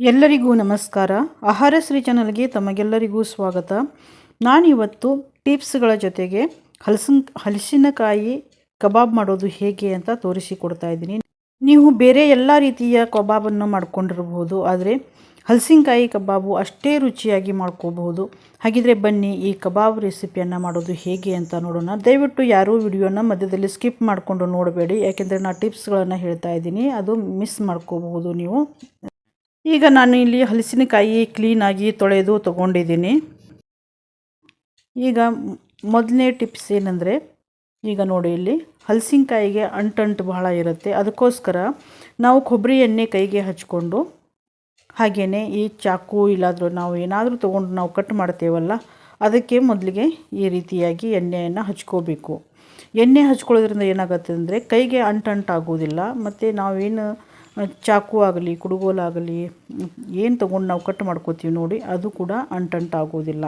ಎಲ್ಲರಿಗೂ ನಮಸ್ಕಾರ. ಆಹಾರ ಶ್ರೀ ಚಾನಲ್ಗೆ ತಮಗೆಲ್ಲರಿಗೂ ಸ್ವಾಗತ. ನಾನಿವತ್ತು ಟಿಪ್ಸ್ಗಳ ಜೊತೆಗೆ ಹಲಸಿನ, ಹಲಸಿನಕಾಯಿ ಕಬಾಬ್ ಮಾಡೋದು ಹೇಗೆ ಅಂತ ತೋರಿಸಿಕೊಡ್ತಾ ಇದ್ದೀನಿ. ನೀವು ಬೇರೆ ಎಲ್ಲ ರೀತಿಯ ಕಬಾಬನ್ನು ಮಾಡ್ಕೊಂಡಿರಬಹುದು ಆದರೆ ಹಲಸಿನಕಾಯಿ ಕಬಾಬು ಅಷ್ಟೇ ರುಚಿಯಾಗಿ ಮಾಡ್ಕೋಬಹುದು. ಹಾಗಿದ್ರೆ ಬನ್ನಿ ಈ ಕಬಾಬ್ ರೆಸಿಪಿಯನ್ನು ಮಾಡೋದು ಹೇಗೆ ಅಂತ ನೋಡೋಣ. ದಯವಿಟ್ಟು ಯಾರೂ ವಿಡಿಯೋನ ಮಧ್ಯದಲ್ಲಿ ಸ್ಕಿಪ್ ಮಾಡಿಕೊಂಡು ನೋಡಬೇಡಿ, ಯಾಕೆಂದರೆ ನಾನು ಟಿಪ್ಸ್ಗಳನ್ನು ಹೇಳ್ತಾ ಇದ್ದೀನಿ. ಅದು ಮಿಸ್ ಮಾಡ್ಕೋಬಹುದು ನೀವು. ಈಗ ನಾನು ಇಲ್ಲಿ ಹಲಸಿನಕಾಯಿ ಕ್ಲೀನಾಗಿ ತೊಳೆದು ತೊಗೊಂಡಿದ್ದೀನಿ. ಈಗ ಮೊದಲನೇ ಟಿಪ್ಸ್ ಏನಂದರೆ, ಈಗ ನೋಡಿ ಇಲ್ಲಿ ಹಲಸಿನಕಾಯಿಗೆ ಅಂಟಂಟು ಬಹಳ ಇರುತ್ತೆ. ಅದಕ್ಕೋಸ್ಕರ ನಾವು ಕೊಬ್ಬರಿ ಎಣ್ಣೆ ಕೈಗೆ ಹಚ್ಕೊಂಡು ಹಾಗೆಯೇ ಈ ಚಾಕು ಇಲ್ಲಾದರೂ ನಾವು ಏನಾದರೂ ತೊಗೊಂಡು ನಾವು ಕಟ್ ಮಾಡ್ತೇವಲ್ಲ, ಅದಕ್ಕೆ ಮೊದಲಿಗೆ ಈ ರೀತಿಯಾಗಿ ಎಣ್ಣೆಯನ್ನು ಹಚ್ಕೋಬೇಕು. ಎಣ್ಣೆ ಹಚ್ಕೊಳ್ಳೋದ್ರಿಂದ ಏನಾಗುತ್ತೆ ಅಂದರೆ ಕೈಗೆ ಅಂಟಂಟಾಗೋದಿಲ್ಲ ಮತ್ತು ನಾವೇನು ಚಾಕು ಆಗಲಿ ಕುಡುಗೋಲಾಗಲಿ ಏನು ತೊಗೊಂಡು ನಾವು ಕಟ್ ಮಾಡ್ಕೋತೀವಿ ನೋಡಿ, ಅದು ಕೂಡ ಅಂಟಂಟಾಗೋದಿಲ್ಲ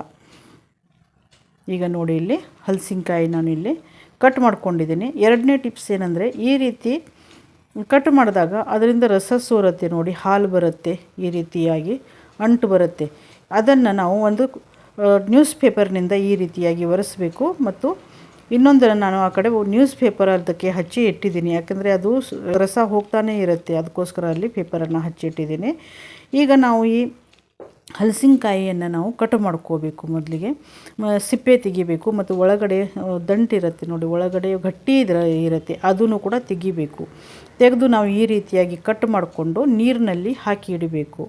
ಈಗ ನೋಡಿ ಇಲ್ಲಿ ಹಲಸಿನಕಾಯಿ ನಾನು ಇಲ್ಲಿ ಕಟ್ ಮಾಡ್ಕೊಂಡಿದ್ದೀನಿ. ಎರಡನೇ ಟಿಪ್ಸ್ ಏನಂದರೆ, ಈ ರೀತಿ ಕಟ್ ಮಾಡಿದಾಗ ಅದರಿಂದ ರಸ ಸೋರುತ್ತೆ ನೋಡಿ, ಹಾಲು ಬರುತ್ತೆ ಈ ರೀತಿಯಾಗಿ, ಅಂಟು ಬರುತ್ತೆ. ಅದನ್ನು ನಾವು ಒಂದು ನ್ಯೂಸ್ ಪೇಪರ್ನಿಂದ ಈ ರೀತಿಯಾಗಿ ಒರೆಸಬೇಕು ಮತ್ತು ಇನ್ನೊಂದನ್ನು ನಾನು ಆ ಕಡೆ ನ್ಯೂಸ್ ಪೇಪರ್ ಅದಕ್ಕೆ ಹಚ್ಚಿ ಇಟ್ಟಿದ್ದೀನಿ. ಯಾಕಂದರೆ ಅದು ರಸ ಹೋಗ್ತಾನೇ ಇರುತ್ತೆ. ಅದಕ್ಕೋಸ್ಕರ ಅಲ್ಲಿ ಪೇಪರನ್ನು ಹಚ್ಚಿಟ್ಟಿದ್ದೀನಿ ಈಗ ನಾವು ಈ ಹಲಸಿನಕಾಯಿಯನ್ನು ನಾವು ಕಟ್ ಮಾಡ್ಕೋಬೇಕು ಮೊದಲಿಗೆ. ಸಿಪ್ಪೆ ತೆಗಿಬೇಕು ಮತ್ತು ಒಳಗಡೆ ದಂಟಿರುತ್ತೆ ನೋಡಿ, ಒಳಗಡೆ ಗಟ್ಟಿ ಇದ್ರ, ಇರುತ್ತೆ. ಅದನ್ನು ಕೂಡ ತೆಗಿಬೇಕು. ತೆಗೆದು ನಾವು ಈ ರೀತಿಯಾಗಿ ಕಟ್ ಮಾಡಿಕೊಂಡು ನೀರಿನಲ್ಲಿ ಹಾಕಿ ಇಡಬೇಕು.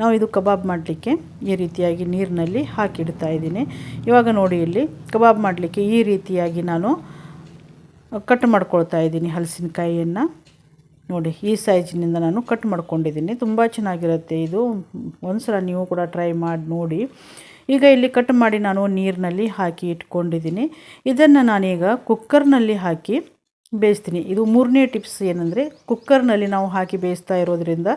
ನಾವು ಇದು ಕಬಾಬ್ ಮಾಡಲಿಕ್ಕೆ ಈ ರೀತಿಯಾಗಿ ನೀರಿನಲ್ಲಿ ಹಾಕಿಡ್ತಾ ಇದ್ದೀನಿ. ಇವಾಗ ನೋಡಿ ಇಲ್ಲಿ ಕಬಾಬ್ ಮಾಡಲಿಕ್ಕೆ ಈ ರೀತಿಯಾಗಿ ನಾನು ಕಟ್ ಮಾಡ್ಕೊಳ್ತಾ ಇದ್ದೀನಿ ಹಲಸಿನಕಾಯಿಯನ್ನು. ನೋಡಿ, ಈ ಸೈಜಿನಿಂದ ನಾನು ಕಟ್ ಮಾಡ್ಕೊಂಡಿದ್ದೀನಿ. ತುಂಬ ಚೆನ್ನಾಗಿರುತ್ತೆ ಇದು. ಒಂದು ನೀವು ಕೂಡ ಟ್ರೈ ಮಾಡಿ, ನೋಡಿ. ಈಗ ಇಲ್ಲಿ ಕಟ್ ಮಾಡಿ ನಾನು ನೀರಿನಲ್ಲಿ ಹಾಕಿ ಇಟ್ಕೊಂಡಿದ್ದೀನಿ. ಇದನ್ನು ನಾನೀಗ ಕುಕ್ಕರ್ನಲ್ಲಿ ಹಾಕಿ ಬೇಯಿಸ್ತೀನಿ. ಇದು ಮೂರನೇ ಟಿಪ್ಸ್ ಏನಂದರೆ ಕುಕ್ಕರ್ನಲ್ಲಿ ನಾವು ಹಾಕಿ ಬೇಯಿಸ್ತಾ ಇರೋದ್ರಿಂದ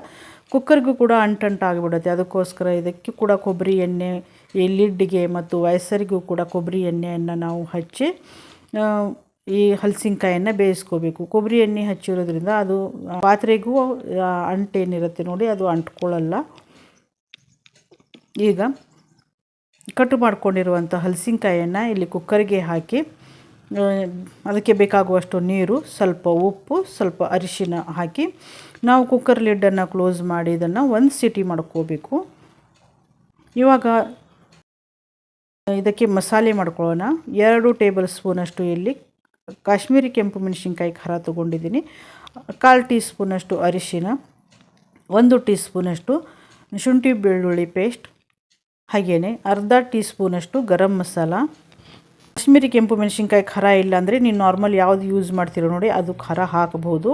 ಕುಕ್ಕರ್ಗೂ ಕೂಡ ಅಂಟಂಟಾಗಿಬಿಡುತ್ತೆ ಅದಕ್ಕೋಸ್ಕರ ಇದಕ್ಕೆ ಕೂಡ ಕೊಬ್ಬರಿ ಎಣ್ಣೆ ಈ ಲಿಡ್ಗೆ ಮತ್ತು ವಯಸ್ಸರಿಗೂ ಕೂಡ ಕೊಬ್ಬರಿ ಎಣ್ಣೆಯನ್ನು ನಾವು ಹಚ್ಚಿ ಈ ಹಲಸಿನಕಾಯನ್ನು ಬೇಯಿಸ್ಕೋಬೇಕು. ಕೊಬ್ಬರಿ ಎಣ್ಣೆ ಹಚ್ಚಿರೋದ್ರಿಂದ ಅದು ಪಾತ್ರೆಗೂ ಅಂಟೇನಿರುತ್ತೆ ನೋಡಿ, ಅದು ಅಂಟ್ಕೊಳ್ಳಲ್ಲ. ಈಗ ಕಟ್ ಮಾಡ್ಕೊಂಡಿರುವಂಥ ಹಲಸಿನಕಾಯಿಯನ್ನು ಇಲ್ಲಿ ಕುಕ್ಕರ್ಗೆ ಹಾಕಿ ಅದಕ್ಕೆ ಬೇಕಾಗುವಷ್ಟು ನೀರು, ಸ್ವಲ್ಪ ಉಪ್ಪು, ಸ್ವಲ್ಪ ಅರಿಶಿನ ಹಾಕಿ ನಾವು ಕುಕ್ಕರ್ ಲಿಡ್ಡನ್ನು ಕ್ಲೋಸ್ ಮಾಡಿ ಇದನ್ನು ಒಂದು ಸಿಟಿ ಮಾಡ್ಕೋಬೇಕು. ಇವಾಗ ಇದಕ್ಕೆ ಮಸಾಲೆ ಮಾಡ್ಕೊಳ್ಳೋಣ. ಎರಡು ಟೇಬಲ್ ಸ್ಪೂನಷ್ಟು ಇಲ್ಲಿ ಕಾಶ್ಮೀರಿ ಕೆಂಪು ಮೆಣಸಿನ್ಕಾಯಿ ಖಾರ ತೊಗೊಂಡಿದ್ದೀನಿ. ಕಾಲು ಟೀ ಸ್ಪೂನಷ್ಟು ಅರಿಶಿನ, ಒಂದು ಟೀ ಸ್ಪೂನಷ್ಟು ಶುಂಠಿ ಬೆಳ್ಳುಳ್ಳಿ ಪೇಸ್ಟ್ ಹಾಗೆಯೇ ಅರ್ಧ ಟೀ ಸ್ಪೂನಷ್ಟು ಗರಂ ಮಸಾಲ ಕಾಶ್ಮೀರಿ ಕೆಂಪು ಮೆಣಸಿನ್ಕಾಯಿ ಖಾರ ಇಲ್ಲ ಅಂದರೆ ನೀವು ನಾರ್ಮಲ್ ಯಾವುದು ಯೂಸ್ ಮಾಡ್ತೀರೋ ನೋಡಿ ಅದು ಖಾರ ಹಾಕಬಹುದು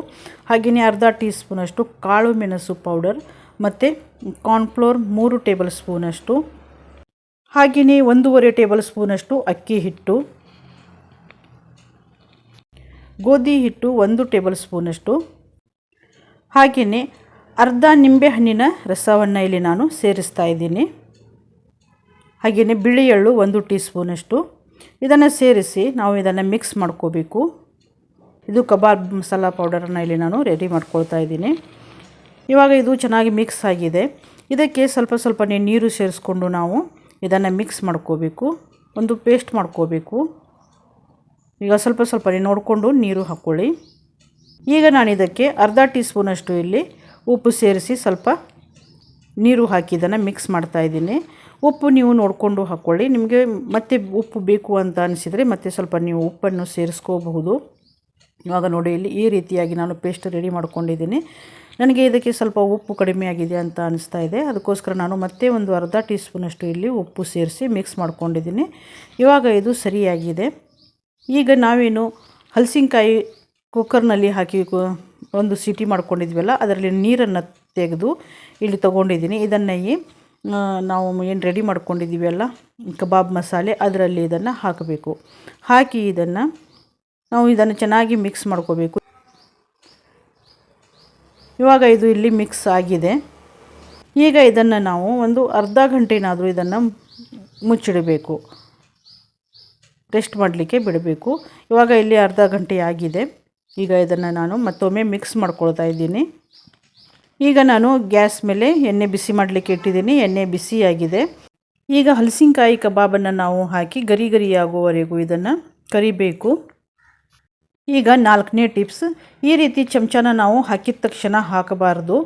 ಹಾಗೆಯೇ ಅರ್ಧ ಟೀ ಸ್ಪೂನಷ್ಟು ಕಾಳು ಮೆಣಸು ಪೌಡರ್ ಮತ್ತು ಕಾರ್ನ್ಫ್ಲೋರ್ ಮೂರು ಟೇಬಲ್ ಸ್ಪೂನಷ್ಟು ಹಾಗೆಯೇ ಒಂದೂವರೆ ಟೇಬಲ್ ಸ್ಪೂನಷ್ಟು ಅಕ್ಕಿ ಹಿಟ್ಟು. ಗೋಧಿ ಹಿಟ್ಟು ಒಂದು ಟೇಬಲ್ ಸ್ಪೂನಷ್ಟು ಹಾಗೆಯೇ ಅರ್ಧ ನಿಂಬೆ ಹಣ್ಣಿನ ರಸವನ್ನು ಇಲ್ಲಿ ನಾನು ಸೇರಿಸ್ತಾ ಇದ್ದೀನಿ. ಹಾಗೆಯೇ ಬಿಳಿ ಎಳ್ಳು ಒಂದು ಟೀ ಸ್ಪೂನಷ್ಟು ಇದನ್ನು ಸೇರಿಸಿ ನಾವು ಇದನ್ನು ಮಿಕ್ಸ್ ಮಾಡ್ಕೋಬೇಕು. ಇದು ಕಬಾಬ್ ಮಸಾಲ ಪೌಡರನ್ನು ಇಲ್ಲಿ ನಾನು ರೆಡಿ ಮಾಡ್ಕೊಳ್ತಾ ಇದ್ದೀನಿ. ಇವಾಗ ಇದು ಚೆನ್ನಾಗಿ ಮಿಕ್ಸ್ ಆಗಿದೆ. ಇದಕ್ಕೆ ಸ್ವಲ್ಪ ಸ್ವಲ್ಪ ನೀರು ಸೇರಿಸ್ಕೊಂಡು ನಾವು ಇದನ್ನು ಮಿಕ್ಸ್ ಮಾಡ್ಕೋಬೇಕು. ಒಂದು ಪೇಸ್ಟ್ ಮಾಡ್ಕೋಬೇಕು. ಈಗ ಸ್ವಲ್ಪ ಸ್ವಲ್ಪ ನೋಡಿಕೊಂಡು ನೀರು ಹಾಕ್ಕೊಳ್ಳಿ ಈಗ ನಾನು ಇದಕ್ಕೆ ಅರ್ಧ ಟೀ ಸ್ಪೂನಷ್ಟು ಇಲ್ಲಿ ಉಪ್ಪು ಸೇರಿಸಿ ಸ್ವಲ್ಪ ನೀರು ಹಾಕಿ ಇದನ್ನು ಮಿಕ್ಸ್ ಮಾಡ್ತಾಯಿದ್ದೀನಿ ಉಪ್ಪು ನೀವು ನೋಡಿಕೊಂಡು ಹಾಕ್ಕೊಳ್ಳಿ ನಿಮಗೆ ಮತ್ತೆ ಉಪ್ಪು ಬೇಕು ಅಂತ ಅನಿಸಿದರೆ ಮತ್ತೆ ಸ್ವಲ್ಪ ನೀವು ಉಪ್ಪನ್ನು ಸೇರಿಸ್ಕೋಬಹುದು. ಇವಾಗ ನೋಡಿ, ಇಲ್ಲಿ ಈ ರೀತಿಯಾಗಿ ನಾನು ಪೇಸ್ಟ್ ರೆಡಿ ಮಾಡ್ಕೊಂಡಿದ್ದೀನಿ. ನನಗೆ ಇದಕ್ಕೆ ಸ್ವಲ್ಪ ಉಪ್ಪು ಕಡಿಮೆ ಆಗಿದೆ ಅಂತ ಅನಿಸ್ತಾ ಇದೆ. ಅದಕ್ಕೋಸ್ಕರ ನಾನು ಮತ್ತೆ ಒಂದು ಅರ್ಧ ಟೀ ಸ್ಪೂನಷ್ಟು ಇಲ್ಲಿ ಉಪ್ಪು ಸೇರಿಸಿ ಮಿಕ್ಸ್ ಮಾಡ್ಕೊಂಡಿದ್ದೀನಿ. ಇವಾಗ ಇದು ಸರಿಯಾಗಿದೆ. ಈಗ ನಾವೇನು ಹಲಸಿನಕಾಯಿ ಕುಕ್ಕರ್ನಲ್ಲಿ ಹಾಕಿ ಒಂದು ಸಿಟಿ ಮಾಡ್ಕೊಂಡಿದ್ವಲ್ಲ, ಅದರಲ್ಲಿ ನೀರನ್ನು ತೆಗೆದು ಇಲ್ಲಿ ತೊಗೊಂಡಿದ್ದೀನಿ. ಇದನ್ನು ಈ ನಾವು ಏನು ರೆಡಿ ಮಾಡ್ಕೊಂಡಿದ್ದೀವಿ ಅಲ್ಲ? ಕಬಾಬ್ ಮಸಾಲೆ, ಅದರಲ್ಲಿ ಇದನ್ನು ಹಾಕಬೇಕು. ಹಾಕಿ ಇದನ್ನು ನಾವು ಇದನ್ನು ಚೆನ್ನಾಗಿ ಮಿಕ್ಸ್ ಮಾಡ್ಕೋಬೇಕು. ಇವಾಗ ಇದು ಇಲ್ಲಿ ಮಿಕ್ಸ್ ಆಗಿದೆ. ಈಗ ಇದನ್ನು ನಾವು ಒಂದು ಅರ್ಧ ಗಂಟೆನಾದರೂ ಇದನ್ನು ಮುಚ್ಚಿಡಬೇಕು. ರೆಸ್ಟ್ ಮಾಡಲಿಕ್ಕೆ ಬಿಡಬೇಕು. ಇವಾಗ ಇಲ್ಲಿ ಅರ್ಧ ಗಂಟೆ ಆಗಿದೆ. ಈಗ ಇದನ್ನು ನಾನು ಮತ್ತೊಮ್ಮೆ ಮಿಕ್ಸ್ ಮಾಡ್ಕೊಳ್ತಾ ಇದ್ದೀನಿ. ಈಗ ನಾನು ಗ್ಯಾಸ್ ಮೇಲೆ ಎಣ್ಣೆ ಬಿಸಿ ಮಾಡಲಿಕ್ಕೆ ಇಟ್ಟಿದ್ದೀನಿ. ಎಣ್ಣೆ ಬಿಸಿಯಾಗಿದೆ. ಈಗ ಹಲಸಿನಕಾಯಿ ಕಬಾಬನ್ನು ನಾವು ಹಾಕಿ ಗರಿ ಗರಿಯಾಗುವವರೆಗೂ ಇದನ್ನು ಕರಿಬೇಕು. ಈಗ ನಾಲ್ಕನೇ ಟಿಪ್ಸ್. ಈ ರೀತಿ ಚಮಚನ ನಾವು ಹಾಕಿದ ತಕ್ಷಣ ಹಾಕಬಾರ್ದು.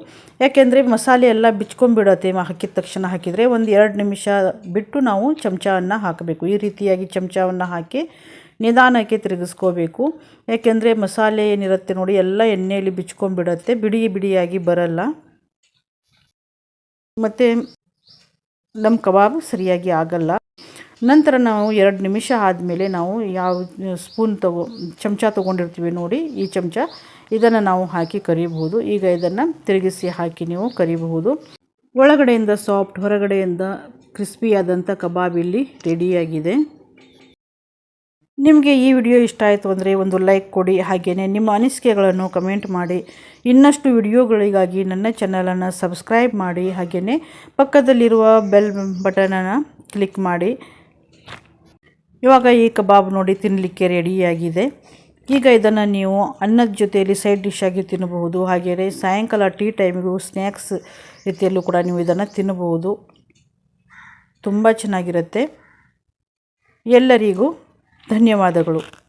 ಯಾಕೆಂದರೆ ಮಸಾಲೆ ಎಲ್ಲ ಬಿಚ್ಕೊಂಡ್ಬಿಡತ್ತೆ. ಹಾಕಿದ ತಕ್ಷಣ ಹಾಕಿದರೆ ಒಂದು ಎರಡು ನಿಮಿಷ ಬಿಟ್ಟು ನಾವು ಚಮಚವನ್ನು ಹಾಕಬೇಕು. ಈ ರೀತಿಯಾಗಿ ಚಮಚವನ್ನು ಹಾಕಿ ನಿಧಾನಕ್ಕೆ ತಿರುಗಿಸ್ಕೋಬೇಕು. ಯಾಕೆಂದರೆ ಮಸಾಲೆ ಏನಿರುತ್ತೆ ನೋಡಿ, ಎಲ್ಲ ಎಣ್ಣೆಯಲ್ಲಿ ಬಿಚ್ಕೊಂಡ್ಬಿಡತ್ತೆ. ಬಿಡಿ ಬಿಡಿಯಾಗಿ ಬರಲ್ಲ. ಮತ್ತು ನಮ್ಮ ಕಬಾಬ್ ಸರಿಯಾಗಿ ಆಗಲ್ಲ. ನಂತರ ನಾವು ಎರಡು ನಿಮಿಷ ಆದಮೇಲೆ ನಾವು ಯಾವ ಸ್ಪೂನ್ ತಗೋ, ಚಮಚ ತೊಗೊಂಡಿರ್ತೀವಿ ನೋಡಿ, ಈ ಚಮಚ. ಇದನ್ನು ನಾವು ಹಾಕಿ ಕರಿಬಹುದು. ಈಗ ಇದನ್ನು ತಿರುಗಿಸಿ ಹಾಕಿ ನೀವು ಕರಿಬಹುದು. ಒಳಗಡೆಯಿಂದ ಸಾಫ್ಟ್, ಹೊರಗಡೆಯಿಂದ ಕ್ರಿಸ್ಪಿಯಾದಂಥ ಕಬಾಬ್ ಇಲ್ಲಿ ರೆಡಿಯಾಗಿದೆ ನಿಮಗೆ ಈ ವಿಡಿಯೋ ಇಷ್ಟ ಆಯಿತು ಅಂದರೆ ಒಂದು ಲೈಕ್ ಕೊಡಿ ಹಾಗೆಯೇ ನಿಮ್ಮ ಅನಿಸಿಕೆಗಳನ್ನು ಕಮೆಂಟ್ ಮಾಡಿ. ಇನ್ನಷ್ಟು ವಿಡಿಯೋಗಳಿಗಾಗಿ ನನ್ನ ಚಾನಲನ್ನು ಸಬ್ಸ್ಕ್ರೈಬ್ ಮಾಡಿ ಹಾಗೆಯೇ ಪಕ್ಕದಲ್ಲಿರುವ ಬೆಲ್ ಬಟನನ್ನು ಕ್ಲಿಕ್ ಮಾಡಿ. ಇವಾಗ ಈ ಕಬಾಬ್ ನೋಡಿ ತಿನ್ನಲಿಕ್ಕೆ ರೆಡಿಯಾಗಿದೆ. ಈಗ ಇದನ್ನು ನೀವು ಅನ್ನದ ಜೊತೆಯಲ್ಲಿ ಸೈಡ್ ಡಿಶ್ ಆಗಿ ತಿನ್ನಬಹುದು ಹಾಗೆಯೇ ಸಾಯಂಕಾಲ ಟೀ ಟೈಮಿಗೂ ಸ್ನ್ಯಾಕ್ಸ್ ರೀತಿಯಲ್ಲೂ ಕೂಡ ನೀವು ಇದನ್ನು ತಿನ್ನಬಹುದು. ತುಂಬ ಚೆನ್ನಾಗಿರುತ್ತೆ. ಎಲ್ಲರಿಗೂ ಧನ್ಯವಾದಗಳು.